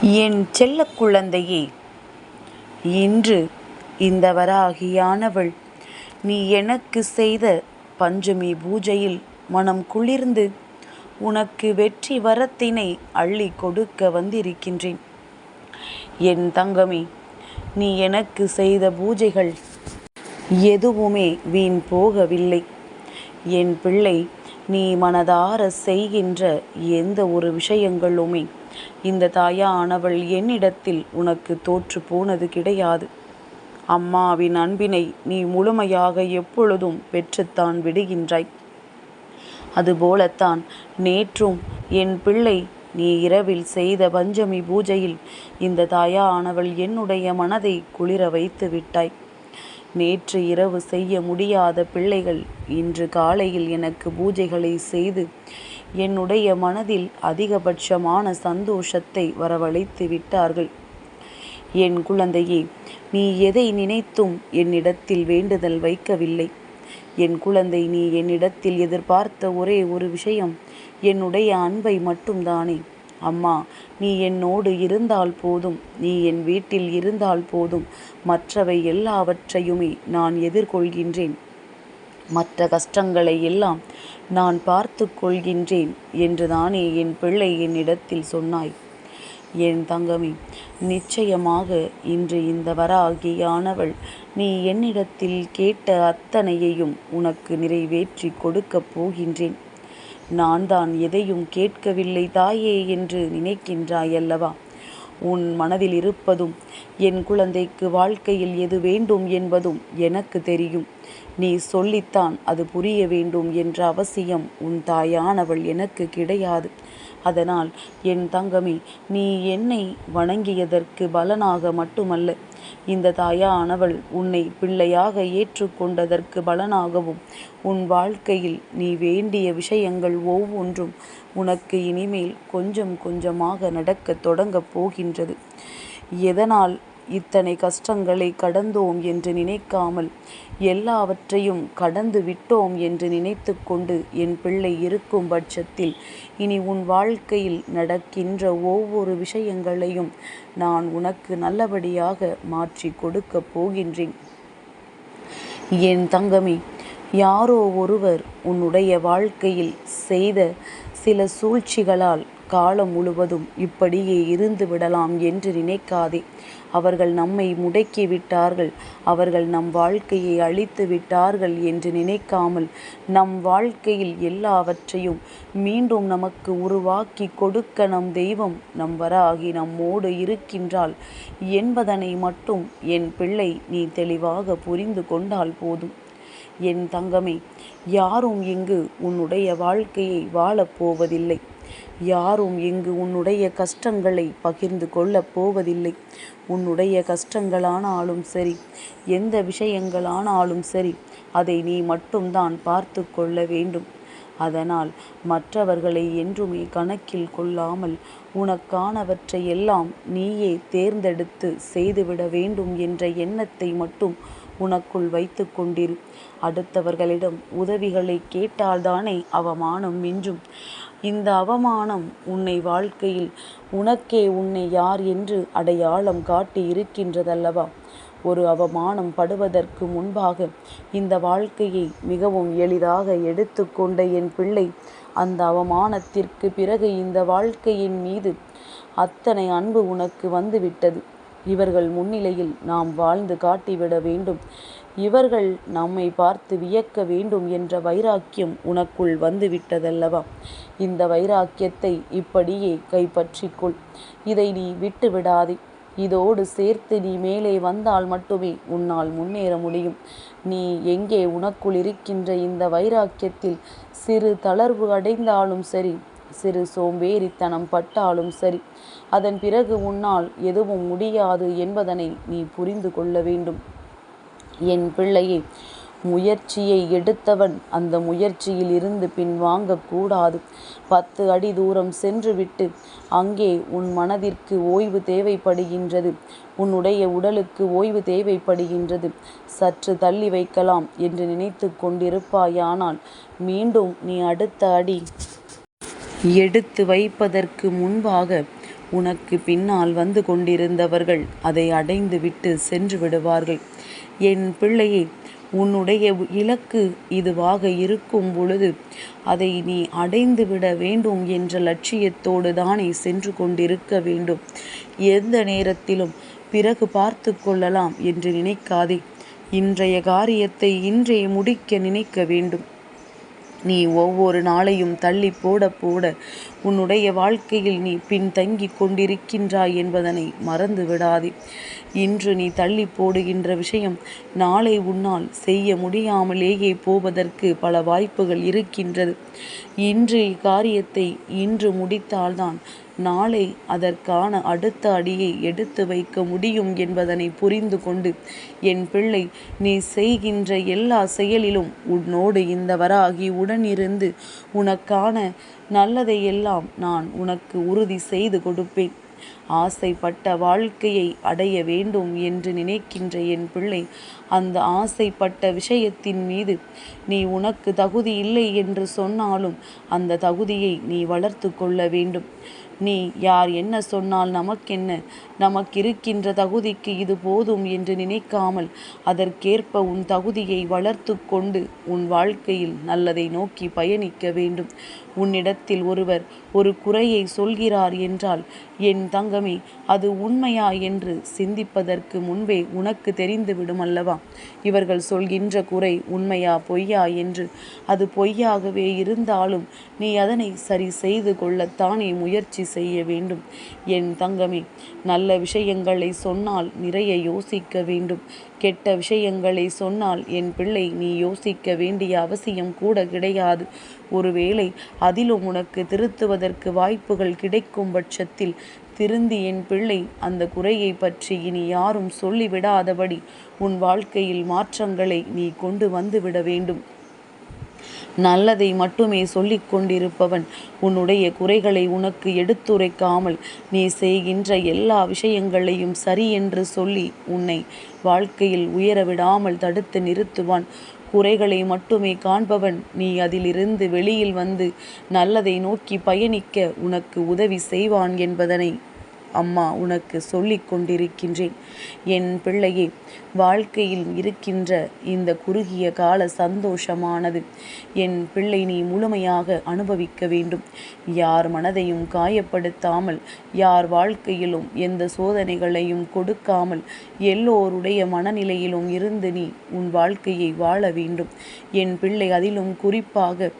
என் செல்ல குழந்தையே இன்று இந்த வராகியானவள் நீ எனக்கு செய்த பஞ்சமி பூஜையில் மனம் குளிர்ந்து உனக்கு வெற்றி வரத்தினை அள்ளி கொடுக்க வந்திருக்கின்றேன். என் தங்கமே நீ எனக்கு செய்த பூஜைகள் எதுவுமே வீண் போகவில்லை. என் பிள்ளை நீ மனதார செய்கின்ற எந்த ஒரு விஷயங்களுமே இந்த தாயானவள் என்னிடத்தில் உனக்கு தோற்று போனது கிடையாது. அம்மாவின் அன்பினை நீ முழுமையாக எப்பொழுதும் பெற்றுத்தான் விடுகின்றாய். அதுபோலத்தான் நேற்றும் என் பிள்ளை நீ இரவில் செய்த பஞ்சமி பூஜையில் இந்த தாயானவள் என்னுடைய மனதை குளிர வைத்து விட்டாய். நேற்று இரவு செய்ய முடியாத பிள்ளைகள் இன்று காலையில் எனக்கு பூஜைகளை செய்து என்னுடைய மனதில் அதிகபட்சமான சந்தோஷத்தை வரவழைத்து விட்டார்கள். என் குழந்தையே நீ எதை நினைத்தும் என்னிடத்தில் வேண்டுதல் வைக்கவில்லை. என் குழந்தை நீ என்னிடத்தில் எதிர்பார்த்த ஒரே ஒரு விஷயம் என்னுடைய அன்பை மட்டும்தானே. அம்மா நீ என்னோடு இருந்தால் போதும் நீ என் வீட்டில் இருந்தால் போதும். மற்றவை எல்லாவற்றையுமே நான் எதிர்கொள்கின்றேன். மற்ற கஷ்டங்களை எல்லாம் நான் பார்த்து கொள்கின்றேன் என்றுதானே என் பிள்ளை என்னிடத்தில் சொன்னாய். என் தங்கமே நிச்சயமாக இன்று இந்த வராகியானவள் நீ என்னிடத்தில் கேட்ட அத்தனையையும் உனக்கு நிறைவேற்றி கொடுக்கப் போகின்றேன். நான் தான் எதையும் கேட்கவில்லை தாயே என்று நினைக்கின்றாய் அல்லவா உன் மனதில் இருப்பதும் என் குழந்தைக்கு வாழ்க்கையில் எது வேண்டும் என்பதும் எனக்கு தெரியும். நீ சொல்லித்தான் அது புரிய வேண்டும் என்ற அவசியம் உன் தாயானவள் எனக்கு கிடையாது. அதனால் என் தங்கமே நீ என்னை வணங்கியதற்கு பலனாக மட்டுமல்ல இந்த தாயானவள் உன்னை பிள்ளையாக ஏற்றுக்கொண்டதற்கு பலனாகவும் உன் வாழ்க்கையில் நீ வேண்டிய விஷயங்கள் ஒவ்வொன்றும் உனக்கு இனிமேல் கொஞ்சம் கொஞ்சமாக நடக்கத் தொடங்கப் போகின்றது. எதனால் இத்தனை கஷ்டங்களை கடந்தோம் என்று நினைக்காமல் எல்லாவற்றையும் கடந்து விட்டோம் என்று நினைத்து கொண்டு என் பிள்ளை இருக்கும் பட்சத்தில் இனி உன் வாழ்க்கையில் நடக்கின்ற ஒவ்வொரு விஷயங்களையும் நான் உனக்கு நல்லபடியாக மாற்றி கொடுக்கப் போகின்றேன். என் தங்கமே யாரோ ஒருவர் உன்னுடைய வாழ்க்கையில் செய்த சில சூழ்ச்சிகளால் காலம் முழுவதும் இப்படியே இருந்து விடலாம் என்று நினைக்காதே. அவர்கள் நம்மை முடக்கி விட்டார்கள். அவர்கள் நம் வாழ்க்கையை அழித்து விட்டார்கள் என்று நினைக்காமல் நம் வாழ்க்கையில் எல்லாவற்றையும் மீண்டும் நமக்கு உருவாக்கி கொடுக்க நம் தெய்வம் நம் வராகி நம்மோடு இருக்கின்றாள் என்பதனை மட்டும் என் பிள்ளை நீ தெளிவாக புரிந்து கொண்டால் போதும். என் தங்கமே யாரும் இங்கு உன்னுடைய வாழ்க்கையை வாழப்போவதில்லை யாரும் இங்கு உன்னுடைய கஷ்டங்களை பகிர்ந்து கொள்ளப் போவதில்லை. உன்னுடைய கஷ்டங்களானாலும் சரி எந்த விஷயங்களானாலும் சரி அதை நீ மட்டும்தான் பார்த்து கொள்ள வேண்டும். அதனால் மற்றவர்களை என்றுமே கணக்கில் கொள்ளாமல் உனக்கானவற்றை எல்லாம் நீயே தேர்ந்தெடுத்து செய்துவிட வேண்டும் என்ற எண்ணத்தை மட்டும் உனக்குள் வைத்து கொண்டிரு. அடுத்தவர்களிடம் உதவிகளை கேட்டால்தானே அவமானம் மிஞ்சும். இந்த அவமானம் உன்னை வாழ்க்கையில் உனக்கே உன்னை யார் என்று அடையாளம் காட்டி இருக்கின்றதல்லவா? ஒரு அவமானம் படுவதற்கு முன்பாக இந்த வாழ்க்கையை மிகவும் எளிதாக எடுத்துக்கொண்ட என் பிள்ளை அந்த அவமானத்திற்கு பிறகு இந்த வாழ்க்கையின் மீது அத்தனை அன்பு உனக்கு வந்துவிட்டது. இவர்கள் முன்னிலையில் நாம் வாழ்ந்து காட்டிவிட வேண்டும். இவர்கள் நம்மை பார்த்து வியக்க வேண்டும் என்ற வைராக்கியம் உனக்குள் வந்துவிட்டதல்லவா? இந்த வைராக்கியத்தை இப்படியே கைப்பற்றிக்கொள். இதை நீ விட்டுவிடாதே. இதோடு சேர்த்து நீ மேலே வந்தால் மட்டுமே உன்னால் முன்னேற முடியும். நீ எங்கே உனக்குள் இருக்கின்ற இந்த வைராக்கியத்தில் சிறு தளர்வு அடைந்தாலும் சரி சிறு சோம்பேறித்தனம் பட்டாலும் சரி அதன் பிறகு உன்னால் எதுவும் முடியாது என்பதனை நீ புரிந்து கொள்ள வேண்டும். என் பிள்ளையே முயற்சியை எடுத்தவன் அந்த முயற்சியில் இருந்து பின் வாங்கக்கூடாது பத்து அடி தூரம் சென்றுவிட்டு அங்கே உன் மனதிற்கு ஓய்வு தேவைப்படுகின்றது. உன்னுடைய உடலுக்கு ஓய்வு தேவைப்படுகின்றது. சற்று தள்ளி வைக்கலாம் என்று நினைத்து கொண்டிருப்பாயானால் மீண்டும் நீ அடுத்த அடி எடுத்து வைப்பதற்கு முன்பாக உனக்கு பின்னால் வந்து கொண்டிருந்தவர்கள் அதை அடைந்து விட்டு சென்று விடுவார்கள். என் பிள்ளையே உன்னுடைய இலக்கு இதுவாக இருக்கும் பொழுது அதை நீ அடைந்து விட வேண்டும் என்ற லட்சியத்தோடு தானே சென்று கொண்டிருக்க வேண்டும். எந்த நேரத்திலும் பிறகு பார்த்து கொள்ளலாம் என்று நினைக்காதே. இன்றைய காரியத்தை இன்றே முடிக்க நினைக்க வேண்டும். நீ ஒவ்வொரு நாளையும் தள்ளி போட போட உன்னுடைய வாழ்க்கையில் நீ பின்தங்கி கொண்டிருக்கின்றாய் என்பதனை மறந்து விடாதே இன்று நீ தள்ளி போடுகின்ற விஷயம் நாளை உன்னால் செய்ய முடியாமலேயே போவதற்கு பல வாய்ப்புகள் இருக்கின்றது. இன்று காரியத்தை இன்று முடித்தால்தான் நாளை அதற்கான அடுத்த அடியை எடுத்து வைக்க முடியும் என்பதனை புரிந்து கொண்டு என் பிள்ளை நீ செய்கின்ற எல்லா செயலிலும் உன்னோடு இந்த வராகி உடனிருந்து உனக்கான நல்லதையெல்லாம் நான் உனக்கு உறுதி செய்து கொடுப்பேன். ஆசைப்பட்ட வாழ்க்கையை அடைய வேண்டும் என்று நினைக்கின்ற என் பிள்ளை அந்த ஆசைப்பட்ட விஷயத்தின் மீது நீ உனக்கு தகுதி இல்லை என்று சொன்னாலும் அந்த தகுதியை நீ வளர்த்து கொள்ள வேண்டும். நீ யார் என்ன சொன்னால் நமக்கென்ன? நமக்கிருக்கின்ற தகுதிக்கு இது போதும் என்று நினைக்காமல் அதற்கேற்ப உன் தகுதியை வளர்த்து கொண்டு உன் வாழ்க்கையில் நல்லதை நோக்கி பயணிக்க வேண்டும். உன்னிடத்தில் ஒருவர் ஒரு குறையை சொல்கிறார் என்றால் என் தங்கமே அது உண்மையா? என்று சிந்திப்பதற்கு முன்பே உனக்கு தெரிந்துவிடும் அல்லவா? இவர்கள் சொல்கின்ற குறை உண்மையா பொய்யா என்று. அது பொய்யாகவே இருந்தாலும் நீ அதனை சரி செய்து கொள்ளத்தானே முயற்சி செய்ய வேண்டும். என் தங்கமே நல்ல விஷயங்களை சொன்னால் நிறைய யோசிக்க வேண்டும். கெட்ட விஷயங்களை சொன்னால் என் பிள்ளை நீ யோசிக்க வேண்டிய அவசியம் கூட கிடையாது. ஒருவேளை அதிலும் உனக்கு திருத்துவதற்கு வாய்ப்புகள் கிடைக்கும் பட்சத்தில் திருந்தி என் பிள்ளை அந்த குறையை பற்றி இனி யாரும் சொல்லிவிடாதபடி உன் வாழ்க்கையில் மாற்றங்களை நீ கொண்டு வந்துவிட வேண்டும். நல்லதை மட்டுமே சொல்லிக் கொண்டிருப்பவன். உன்னுடைய குறைகளை உனக்கு எடுத்துரைக்காமல் நீ செய்கின்ற எல்லா விஷயங்களையும் சரி என்று சொல்லி உன்னை வாழ்க்கையில் உயர விடாமல் தடுத்து நிறுத்துவான். குறைகளை மட்டுமே காண்பவன் நீ அதிலிருந்து வெளியில் வந்து நல்லதை நோக்கி பயணிக்க உனக்கு உதவி செய்வான் என்பதனை அம்மா உனக்கு சொல்லிக் கொண்டிருக்கின்றேன். என் பிள்ளையே வாழ்க்கையில் இருக்கின்ற இந்த குறுகிய கால சந்தோஷமானது. என் பிள்ளை நீ முழுமையாக அனுபவிக்க வேண்டும். யார் மனதையும் காயப்படுத்தாமல் யார் வாழ்க்கையிலும் எந்த சோதனைகளையும் கொடுக்காமல் எல்லோருடைய மனநிலையிலும் இருந்து நீ உன் வாழ்க்கையை வாழ வேண்டும். என் பிள்ளை அதிலும் குறிப்பாக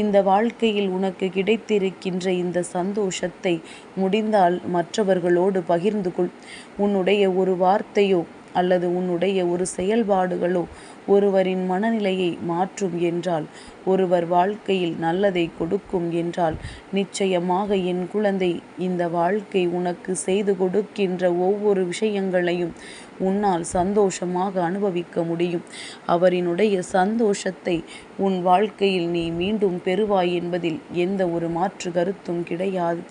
இந்த வாழ்க்கையில் உனக்கு கிடைத்திருக்கின்ற இந்த சந்தோஷத்தை முடிந்தால் மற்றவர்களோடு பகிர்ந்து கொள். உன்னுடைய ஒரு வார்த்தையோ அல்லது உன்னுடைய ஒரு செயல்பாடுகளோ ஒருவரின் மனநிலையை மாற்றும் என்றால் ஒருவர் வாழ்க்கையில் நல்லதை கொடுக்கும் என்றால் நிச்சயமாக என் குழந்தை இந்த வாழ்க்கை உனக்கு செய்து கொடுக்கின்ற ஒவ்வொரு விஷயங்களையும் உன்னால் சந்தோஷமாக அனுபவிக்க முடியும். அவரினுடைய சந்தோஷத்தை உன் வாழ்க்கையில் நீ மீண்டும் பெறுவாய் என்பதில் எந்த ஒரு மாற்று கருத்தும் கிடையாது.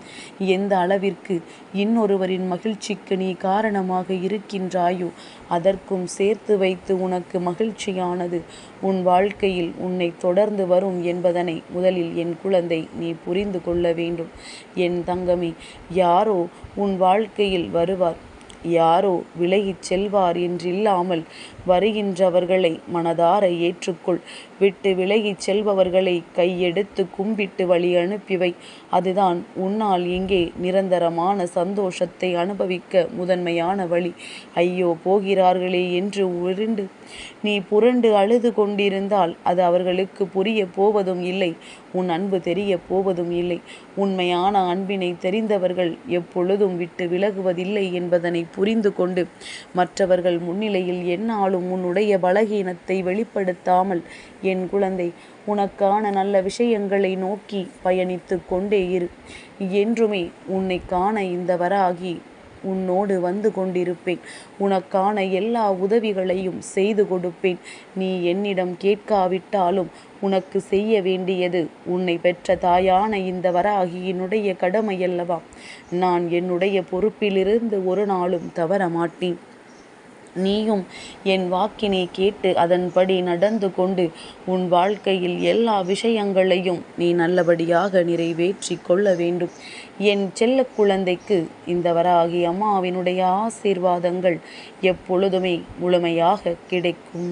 எந்த அளவிற்கு இன்னொருவரின் மகிழ்ச்சிக்கு நீ காரணமாக இருக்கின்றாயோ அதற்கும் சேர்த்து வைத்து உனக்கு மகிழ்ச்சி மகிழ்ச்சியானது. உன் வாழ்க்கையில் உன்னை தொடர்ந்து வரும் என்பதனை முதலில் என் குழந்தை நீ புரிந்து கொள்ள வேண்டும். என் தங்கமே யாரோ உன் வாழ்க்கையில் வருவார். யாரோ விலகிச் செல்வார் என்றில்லாமல் வருகின்றவர்களை மனதார ஏற்றுக்கொள். விட்டு விலகிச் செல்பவர்களை கையெடுத்து கும்பிட்டு வழி அனுப்பிவை. அதுதான் உன்னால் இங்கே நிரந்தரமான சந்தோஷத்தை அனுபவிக்க முதன்மையான வழி. ஐயோ போகிறார்களே என்று உருண்டு. நீ புரண்டு அழுது கொண்டிருந்தால் அது அவர்களுக்கு புரிய போவதும் இல்லை. உன் அன்பு தெரிய போவதும் இல்லை. உண்மையான அன்பினை தெரிந்தவர்கள் எப்பொழுதும் விட்டு விலகுவதில்லை என்பதனை புரிந்து கொண்டு மற்றவர்கள் முன்னிலையில் என்னாலும் உன்னுடைய பலகீனத்தை வெளிப்படுத்தாமல். என் குழந்தை உனக்கான நல்ல விஷயங்களை நோக்கி பயணித்து கொண்டே இரு. என்றுமே உன்னை காண இந்த வராகி உன்னோடு வந்து கொண்டிருப்பேன். உனக்கான எல்லா உதவிகளையும் செய்து கொடுப்பேன். நீ என்னிடம் கேட்காவிட்டாலும் உனக்கு செய்ய வேண்டியது உன்னை பெற்ற தாயான இந்த வராகியினுடைய கடமையல்லவா நான் என்னுடைய பொறுப்பிலிருந்து ஒரு நாளும் தவற மாட்டேன் நீயும் என் வாக்கினை கேட்டு அதன்படி நடந்து கொண்டு உன் வாழ்க்கையில் எல்லா விஷயங்களையும் நீ நல்லபடியாக நிறைவேற்றி கொள்ள வேண்டும். என் செல்ல குழந்தைக்கு இந்த வராகி அம்மாவினுடைய ஆசீர்வாதங்கள் எப்பொழுதுமே முழுமையாக கிடைக்கும்.